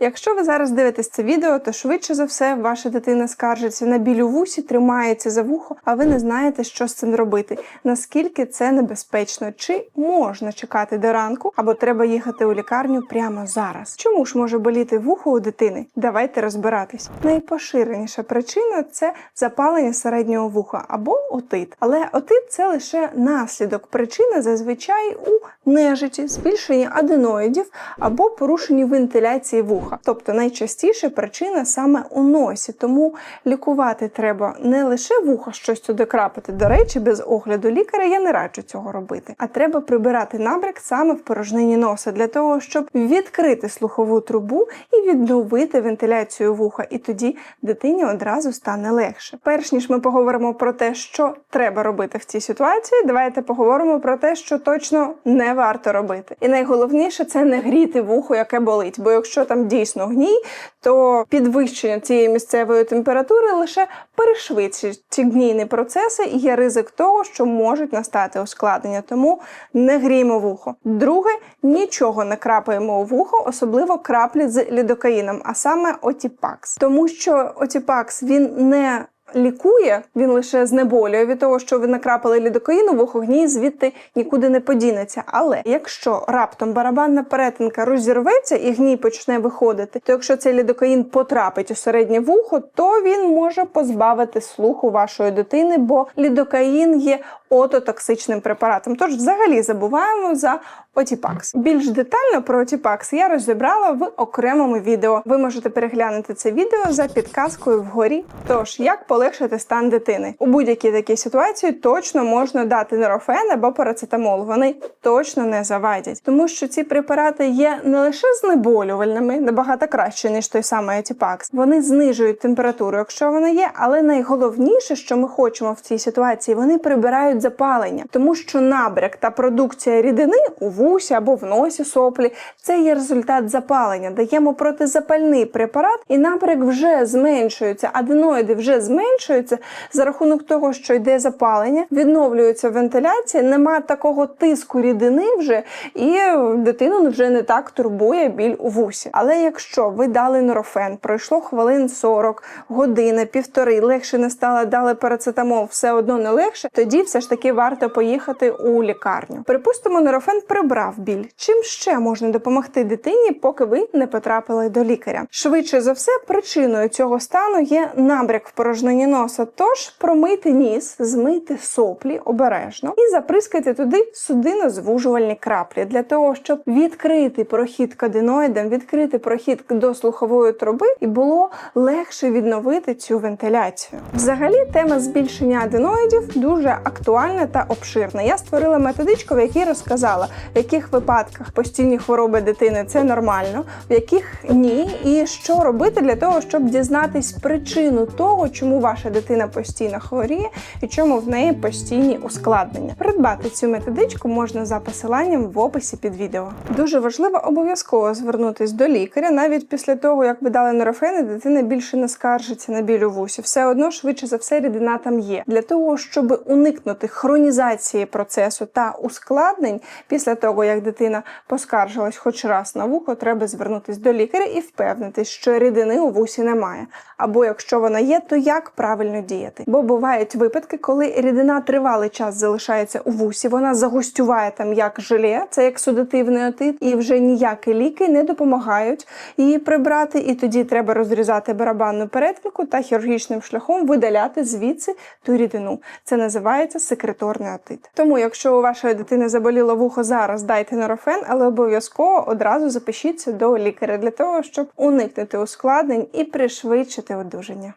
Якщо ви зараз дивитесь це відео, то швидше за все ваша дитина скаржиться на біль у вусі, тримається за вухо, а ви не знаєте, що з цим робити. Наскільки це небезпечно? Чи можна чекати до ранку, або треба їхати у лікарню прямо зараз? Чому ж може боліти вухо у дитини? Давайте розбиратись. Найпоширеніша причина це запалення середнього вуха або отит. Але отит це лише наслідок. Причина зазвичай у нежиті, збільшенні аденоїдів або порушенні вентиляції вуха. Тобто найчастіше причина саме у носі. Тому лікувати треба не лише вуха, щось туди крапати. До речі, без огляду лікаря я не раджу цього робити. А треба прибирати набряк саме в порожнині носа для того, щоб відкрити слухову трубу і відновити вентиляцію вуха. І тоді дитині одразу стане легше. Перш ніж ми поговоримо про те, що треба робити в цій ситуації, давайте поговоримо про те, що точно не варто робити. І найголовніше це не гріти вухо, яке болить. Бо якщо там дійсно гній, то підвищення цієї місцевої температури лише перешвидшить ці гнійні процеси, і є ризик того, що можуть настати ускладнення. Тому не гріємо вухо. Друге, нічого не крапаємо у вухо, особливо краплі з лідокаїном, а саме Отіпакс. Тому що Отіпакс він не Лікує, він лише знеболює від того, що ви накрапали лідокаїну, вухо гній звідти нікуди не подінеться. Але якщо раптом барабанна перетинка розірветься і гній почне виходити, то якщо цей лідокаїн потрапить у середнє вухо, то він може позбавити слуху вашої дитини, бо лідокаїн є ототоксичним препаратом. Тож взагалі забуваємо за Отіпакс. Більш детально про Отіпакс я розібрала в окремому відео. Ви можете переглянути це відео за підказкою вгорі. Тож, як полегшити стан дитини? У будь-якій такій ситуації точно можна дати норофен або парацетамол. Вони точно не завадять, тому що ці препарати є не лише знеболювальними, набагато краще ніж той самий Отіпакс. Вони знижують температуру, якщо вона є, але найголовніше, що ми хочемо в цій ситуації, вони прибирають запалення, тому що набряк та продукція рідини у вусі або в носі соплі це є результат запалення. Даємо протизапальний препарат, і набряк вже зменшується, аденоїди вже зменшуються за рахунок того, що йде запалення, відновлюється вентиляція, нема такого тиску рідини вже, і дитину вже не так турбує біль у вусі. Але якщо ви дали норофен, пройшло хвилин 40, година, півтори, легше не стало, дали парацетамол, все одно не легше, тоді все ж таки варто поїхати у лікарню. Припустимо, норофен прибрав біль. Чим ще можна допомогти дитині, поки ви не потрапили до лікаря? Швидше за все, причиною цього стану є набряк в порожнині носа. Тож промийте ніс, змийте соплі обережно і заприскайте туди судинозвужувальні краплі для того, щоб відкрити прохід к аденоїдам, відкрити прохід до слухової труби, і було легше відновити цю вентиляцію. Взагалі, тема збільшення аденоїдів дуже актуальна та обширна. Я створила методичку, в якій розказала, в яких випадках постійні хвороби дитини це нормально, в яких ні, і що робити для того, щоб дізнатись причину того, чому ваша дитина постійно хворіє і чому в неї постійні ускладнення. Придбати цю методичку можна за посиланням в описі під відео. Дуже важливо обов'язково звернутись до лікаря, навіть після того, як ви дали норофени, дитина більше не скаржиться на біль у вусі. Все одно швидше за все рідина там є. Для того, щоб уникнути хронізації процесу та ускладнень, після того як дитина поскаржилась хоч раз на вухо, треба звернутись до лікаря і впевнитись, що рідини у вусі немає. Або якщо вона є, то як правильно діяти? Бо бувають випадки, коли рідина тривалий час залишається у вусі, вона загустюває там як желе, це як судативний отит, і вже ніякі ліки не допомагають її прибрати. І тоді треба розрізати барабанну перетинку та хірургічним шляхом видаляти звідси ту рідину. Це називається секреторний отит. Тому, якщо у вашої дитини заболіло вухо зараз, дайте норофен, але обов'язково одразу запишіться до лікаря для того, щоб уникнути ускладнень і пришвидшити одужання.